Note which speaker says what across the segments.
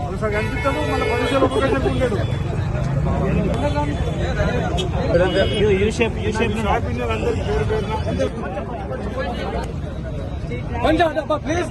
Speaker 1: ఒకసారి కనిపిస్తాము మళ్ళీ పదిసార్లు ఒక్కొక్కసారి ఉండేది
Speaker 2: ప్లీజ్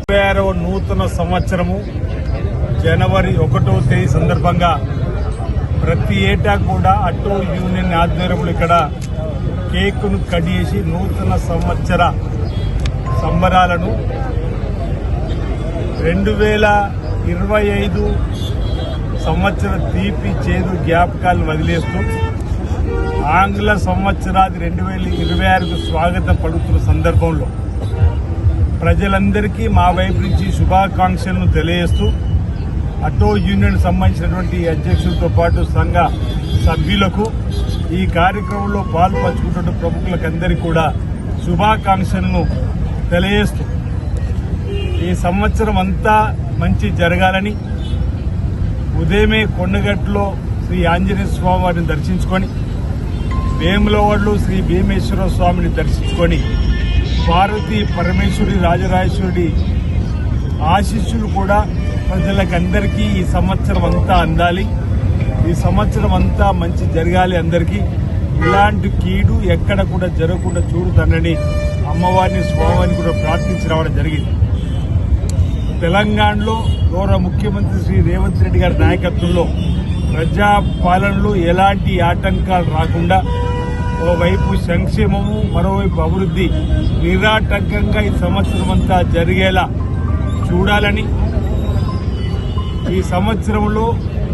Speaker 1: ఇరవై ఆరవ నూతన సంవత్సరము జనవరి ఒకటో తేదీ సందర్భంగా ప్రతి ఏటా కూడా అటో యూనియన్ ఆధ్వర్యంలో ఇక్కడ కేకును కట్ చేసి నూతన సంవత్సర సంబరాలను రెండు వేల ఇరవై ఐదు సంవత్సర తీపి చేదు జ్ఞాపకాలు వదిలేస్తూ ఆంగ్ల సంవత్సరాది రెండు వేల ఇరవై ఆరుకు స్వాగతం పలుకుతున్న సందర్భంలో ప్రజలందరికీ మా వైపు నుంచి శుభాకాంక్షలను తెలియజేస్తూ అటో యూనియన్ సంబంధించినటువంటి అధ్యక్షులతో పాటు సంఘ సభ్యులకు ఈ కార్యక్రమంలో పాల్పంచుకున్న ప్రముఖులకందరికీ కూడా శుభాకాంక్షలను తెలియజేస్తూ ఈ సంవత్సరం అంతా మంచి జరగాలని ఉదయమే కొండగట్టులో శ్రీ ఆంజనేయ స్వామి వారిని దర్శించుకొని వేములవాడలో శ్రీ భీమేశ్వర స్వామిని దర్శించుకొని పార్వతీ పరమేశ్వరి రాజరాజేశ్వరుడి ఆశీస్సులు కూడా ప్రజలకందరికీ ఈ సంవత్సరం అంతా అందాలి. ఈ సంవత్సరం అంతా మంచి జరగాలి అందరికీ. ఇలాంటి కీడు ఎక్కడ కూడా జరగకుండా చూడుతానని అమ్మవారిని స్వామిని కూడా ప్రార్థించి రావడం జరిగింది. తెలంగాణలో గౌరవ ముఖ్యమంత్రి శ్రీ రేవంత్ రెడ్డి గారి నాయకత్వంలో ప్రజాపాలనలో ఎలాంటి ఆటంకాలు రాకుండా ఓవైపు సంక్షేమము మరోవైపు అభివృద్ధి నిరాటంకంగా ఈ సంవత్సరం అంతా జరిగేలా చూడాలని ఈ సంవత్సరంలో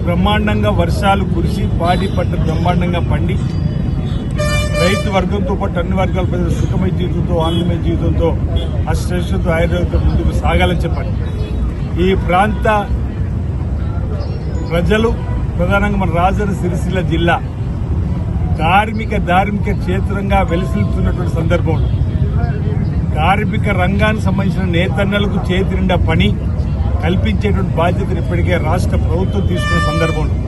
Speaker 1: బ్రహ్మాండంగా వర్షాలు కురిసి పాడి పంట బ్రహ్మాండంగా పండి రైతు వర్గంతో పాటు అన్ని వర్గాల ప్రజలు సుఖమయ జీవితంతో ఆనందమయ జీవితంతో అష్టతో ఆయుర్వేదంతో ముందుకు సాగాలని చెప్పండి. ఈ ప్రాంత ప్రజలు ప్రధానంగా మన రాజన్న సిరిసిల్ల జిల్లా కార్మిక ధార్మిక క్షేత్రంగా వెలిసిల్పుతున్నటువంటి సందర్భంలో కార్మిక రంగానికి సంబంధించిన నేతన్నలకు చేతి నిండా పని కల్పించేటువంటి బాధ్యతను ఇప్పటికే రాష్ట్ర ప్రభుత్వం తీసుకున్న సందర్భంలో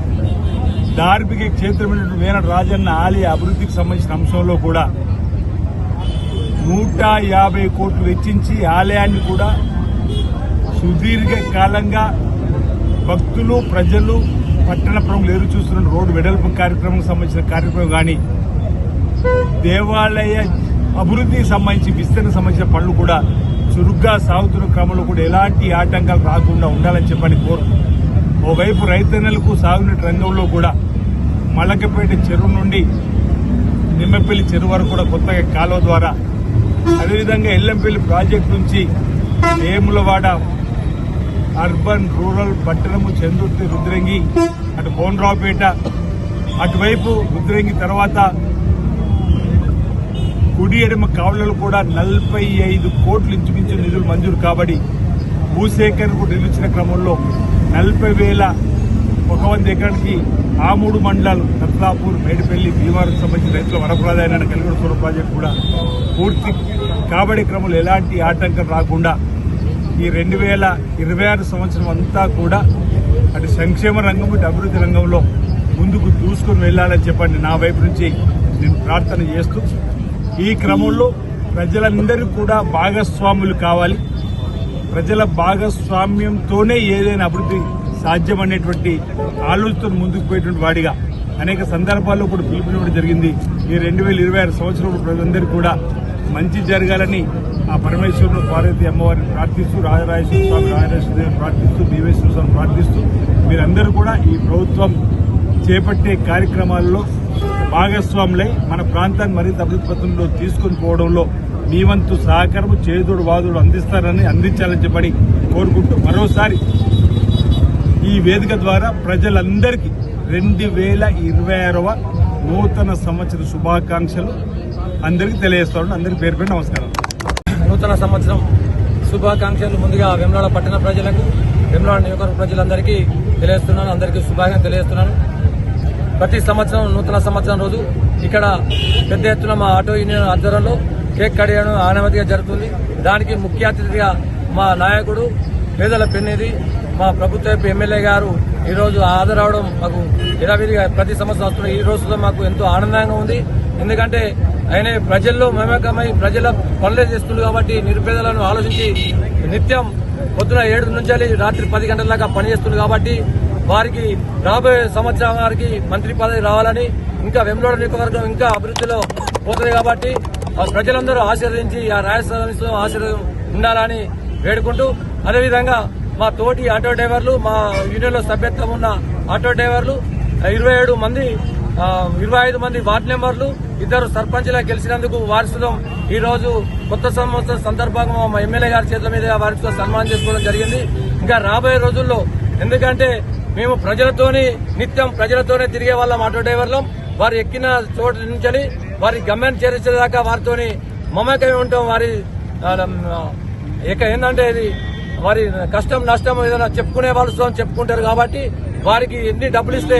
Speaker 1: ధార్మిక క్షేత్రమైనటువంటి వేన రాజన్న ఆలయ అభివృద్ధికి సంబంధించిన అంశంలో కూడా నూట యాభై కోట్లు వెచ్చించి ఆలయాన్ని కూడా సుదీర్ఘకాలంగా భక్తులు ప్రజలు పట్టణ ప్రముఖులు ఎదురు చూస్తున్న రోడ్డు వెడల్పు కార్యక్రమం సంబంధించిన కార్యక్రమం కానీ దేవాలయ అభివృద్ధికి సంబంధించి విస్తరణకు సంబంధించిన పనులు కూడా చురుగ్గా సాగుతున్న క్రమంలో కూడా ఎలాంటి ఆటంకాలు రాకుండా ఉండాలని చెప్పని కోరు ఓవైపు రైతన్నలకు సాగునీటి రంగంలో కూడా మలకపేట చెరువు నుండి నిమ్మపల్లి చెరువు వరకు కూడా కొత్తగా కాలువ ద్వారా అదేవిధంగా ఎల్లంపల్లి ప్రాజెక్టు నుంచి వేములవాడ అర్బన్ రూరల్ పట్టణము చందుర్తి రుద్రంగి అటు బోన్రావుపేట అటువైపు రుద్రంగి తర్వాత కుడి ఎడమ కావులలో కూడా నలభై ఐదు కోట్లు ఇంచుమించు నిధులు మంజూరు కాబడి భూసేకరణకు నిలిచిన క్రమంలో నలభై వేల ఒక వంద ఎకరానికి ఆ మూడు మండలాలు రత్నాపూర్ మేడిపల్లి భీమవరం సంబంధించిన రైతుల వరప్రదాయాన్ని కలిగిన ప్రాజెక్టు కూడా పూర్తి కాబడే క్రమంలో ఎలాంటి ఆటంకం రాకుండా ఈ రెండు వేల ఇరవై ఆరు సంవత్సరం అంతా కూడా అటు సంక్షేమ రంగం ఇటు అభివృద్ధి రంగంలో ముందుకు దూసుకుని వెళ్ళాలని చెప్పండి నా వైపు నుంచి నేను ప్రార్థన చేస్తూ. ఈ క్రమంలో ప్రజలందరూ కూడా భాగస్వాములు కావాలి. ప్రజల భాగస్వామ్యంతోనే ఏదైనా అభివృద్ధి సాధ్యమనేటువంటి ఆలోచనతో ముందుకు పోయేటువంటి వాడిగా అనేక సందర్భాల్లో కూడా పిలుపునివ్వడం జరిగింది. ఈ రెండు వేల ఇరవై ఆరు సంవత్సరంలో ప్రజలందరూ కూడా మంచి జరగాలని ఆ పరమేశ్వరుడు పార్వతి అమ్మవారిని ప్రార్థిస్తూ రాజరాజేశ్వర స్వామి రాజరాజేశ్వర దేవిని ప్రార్థిస్తూ దేవేశ్వర స్వామి ప్రార్థిస్తూ మీరందరూ కూడా ఈ ప్రభుత్వం చేపట్టే కార్యక్రమాల్లో భాగస్వాములై మన ప్రాంతాన్ని మరింత అభివృద్ధి పథంలో తీసుకొని పోవడంలో మీ వంతు సహకారం చేదుడు వాదుడు అందిస్తారని అందించాలని చెప్పని కోరుకుంటూ మరోసారి ఈ వేదిక ద్వారా ప్రజలందరికీ రెండు వేల ఇరవై ఆరవ నూతన సంవత్సర శుభాకాంక్షలు అందరికీ తెలియజేస్తాను. అందరికీ పేరు పెట్టి నమస్కారం.
Speaker 2: నూతన సంవత్సరం శుభాకాంక్షలు ముందుగా వెమ్లాడ పట్టణ ప్రజలకు వెమ్లాడ నియోజకవర్గ ప్రజలందరికీ తెలియజేస్తున్నాను. అందరికీ శుభాకాంక్షలు తెలియజేస్తున్నాను. ప్రతి సంవత్సరం నూతన సంవత్సరం రోజు ఇక్కడ పెద్ద ఎత్తున మా ఆటో యూనియన్ ఆధ్వర్యంలో కేక్ కడియడం ఆనవదిగా జరుగుతుంది. దానికి ముఖ్య అతిథిగా మా నాయకుడు పేదల పెన్నిది మా ప్రభుత్వ ఎమ్మెల్యే గారు ఈ రోజు హాజరవడం మాకు యథావిధిగా ప్రతి సంవత్సరం వస్తున్న ఈ రోజుతో మాకు ఎంతో ఆనందంగా ఉంది. ఎందుకంటే ఆయన ప్రజల్లో మమేకమై ప్రజల పనులే చేస్తుంది కాబట్టి నిరుపేదలను ఆలోచించి నిత్యం పొద్దున ఏడు నుంచి రాత్రి పది గంటల దాకా పనిచేస్తుంది కాబట్టి వారికి రాబోయే సంవత్సరం వారికి మంత్రి పదవి రావాలని ఇంకా వెంబలోడ నియోజకవర్గం ఇంకా అభివృద్ధిలో పోతుంది కాబట్టి ప్రజలందరూ ఆశీర్వదించి ఆ రాజస్థాన్ ఆశీర్వదం ఉండాలని వేడుకుంటూ అదేవిధంగా మా తోటి ఆటో డ్రైవర్లు మా యూనియన్లో సభ్యత్వం ఉన్న ఆటో డ్రైవర్లు ఇరవై ఏడు మంది ఇరవై ఐదు మంది వార్డు మెంబర్లు ఇద్దరు సర్పంచ్లా గెలిచినందుకు వారసులం ఈ రోజు కొత్త సంవత్సరం సందర్భంగా మా ఎమ్మెల్యే గారి చేతుల మీద వారితో సన్మానం చేసుకోవడం జరిగింది. ఇంకా రాబోయే రోజుల్లో ఎందుకంటే మేము ప్రజలతోని నిత్యం ప్రజలతోనే తిరిగే వాళ్ళం ఆటో డ్రైవర్లం. వారు ఎక్కిన చోటు నుంచి వారి గమ్యాన్ని చేర్చేదాకా వారితోని మమకమే ఉంటాం. వారి ఇక ఏంటంటే ఇది వారి కష్టం నష్టం ఏదైనా చెప్పుకునే వాళ్ళతో చెప్పుకుంటారు కాబట్టి వారికి ఎన్ని డబ్బులు ఇస్తే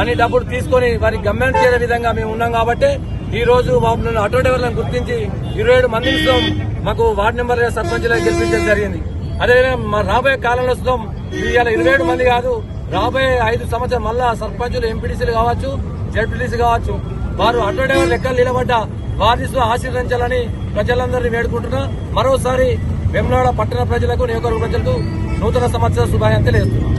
Speaker 2: అన్ని డబ్బులు తీసుకొని వారికి గమ్యం చేరే విధంగా మేము ఉన్నాం కాబట్టి ఈ రోజు బాబు ఆటో డ్రైవర్లను గుర్తించి ఇరవై ఏడు మంది ఇస్తాం మాకు వార్డు నెంబర్ సర్పంచ్గా గెలిపించడం జరిగింది. అదేవిధంగా రాబోయే కాలంలో వస్తాం. ఇవాళ ఇరవై ఏడు మంది కాదు రాబోయే ఐదు సంవత్సరం మళ్ళా సర్పంచులు ఎంపీడీసీలు కావచ్చు జడ్పీడీసీ కావచ్చు. వారు ఆటో డ్రైవర్ లెక్కలు నిలబడ్డ వారితో ఆశీర్వదించాలని ప్రజలందరినీ వేడుకుంటున్నా. మరోసారి వెమ్లాడ పట్టణ ప్రజలకు నియోజకవర్గ ప్రజలకు నూతన సంవత్సర శుభాకాంక్షలు తెలియజేస్తున్నాం.